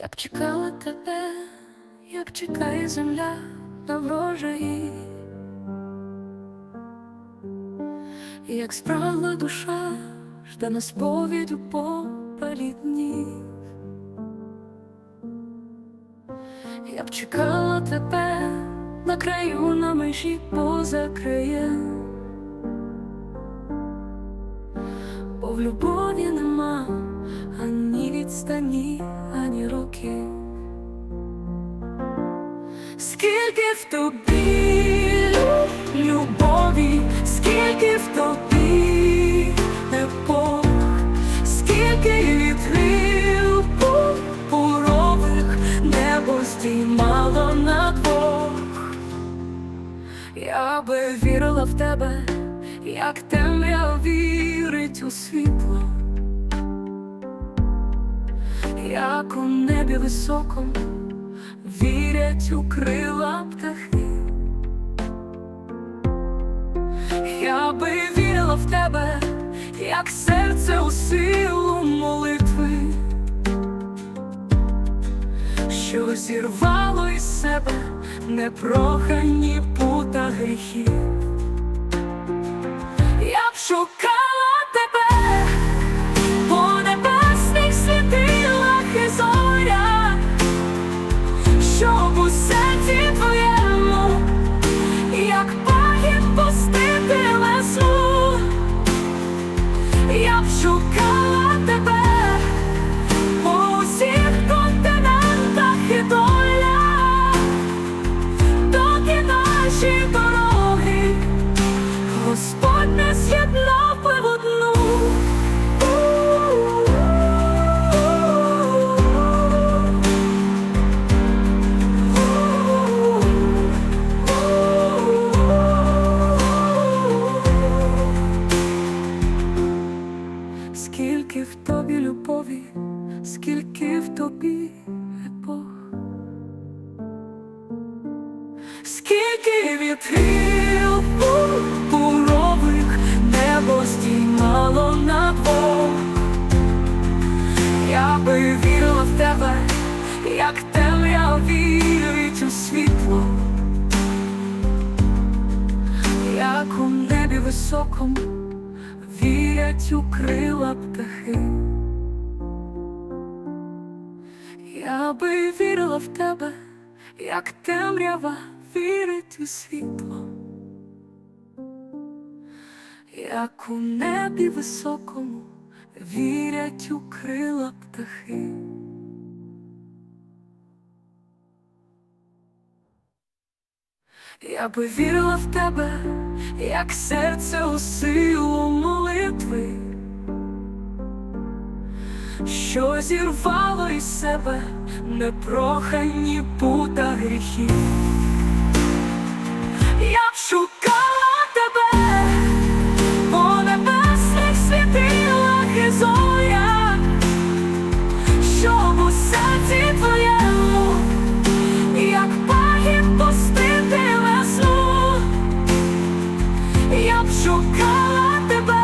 Я б чекала тебе, як чекає земля на врожаї, як спрагла душа, жде на сповідь у попелі днів. Я б чекала тебе на краю на межі поза краєм, бо в любові нема ані відстані, Скільки в тобі любові, скільки в тобі епох, скільки вітрів пурпурових небо здіймало на двох. Я би вірила в тебе, як темрява вірить у світло, як у небі високому вірять у крила птахи. Я би вірила в тебе, як серце у силу молитви, що зірвало із себе непрохані пута гріхів. Я б шукала Господь не з'єднав в одну. Скільки в тобі любові, скільки в тобі епох, скільки вітрів високому вірять у крила птахи. Я би вірила в тебе, як темрява вірить у світло, як у небі високому вірять у крила птахи. Я би вірила в тебе, як серце у силу молитви, що зірвало із себе непрохані пута гріхів. Я б шукала шукала тебе.